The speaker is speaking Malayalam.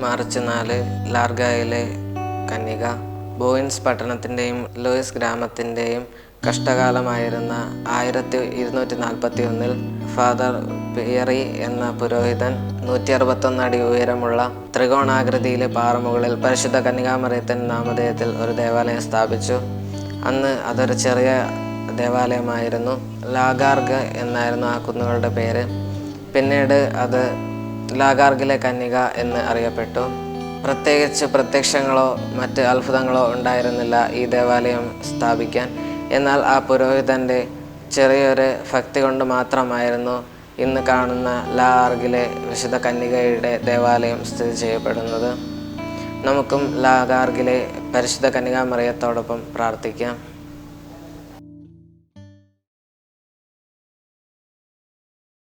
മാർച്ച് നാല് ലാർഗായിലെ കന്യക. ബോയിൻസ് പട്ടണത്തിന്റെയും ലൂയിസ് ഗ്രാമത്തിന്റെയും കഷ്ടകാലമായിരുന്ന ആയിരത്തി ഇരുന്നൂറ്റി നാൽപ്പത്തി ഒന്നിൽ ഫാദർ പിയറി എന്ന പുരോഹിതൻ നൂറ്റി അറുപത്തൊന്ന് അടി ഉയരമുള്ള ത്രികോണാകൃതിയിലെ പാറമുകളിൽ പരിശുദ്ധ കന്യകാമറിയത്തിൻ നാമധേയത്തിൽ ഒരു ദേവാലയം സ്ഥാപിച്ചു. അന്ന് അതൊരു ചെറിയ ദേവാലയമായിരുന്നു. ലാഗാർഗ് എന്നായിരുന്നു ആ കുന്നുകളുടെ പേര്. പിന്നീട് അത് ലാഗാർഗിലെ കന്യക എന്ന് അറിയപ്പെട്ടു. പ്രത്യേകിച്ച് പ്രത്യക്ഷങ്ങളോ മറ്റ് അത്ഭുതങ്ങളോ ഉണ്ടായിരുന്നില്ല ഈ ദേവാലയം സ്ഥാപിക്കാൻ. എന്നാൽ ആ പുരോഹിതന്റെ ചെറിയൊരു ഭക്തി കൊണ്ട് മാത്രമായിരുന്നു ഇന്ന് കാണുന്ന ലാഗാർഗിലെ വിശുദ്ധ കന്യകയുടെ ദേവാലയം സ്ഥിതി ചെയ്യപ്പെടുന്നത്. നമുക്കും ലാഗാർഗിലെ പരിശുദ്ധ കന്യകാമറിയത്തോടൊപ്പം പ്രാർത്ഥിക്കാം.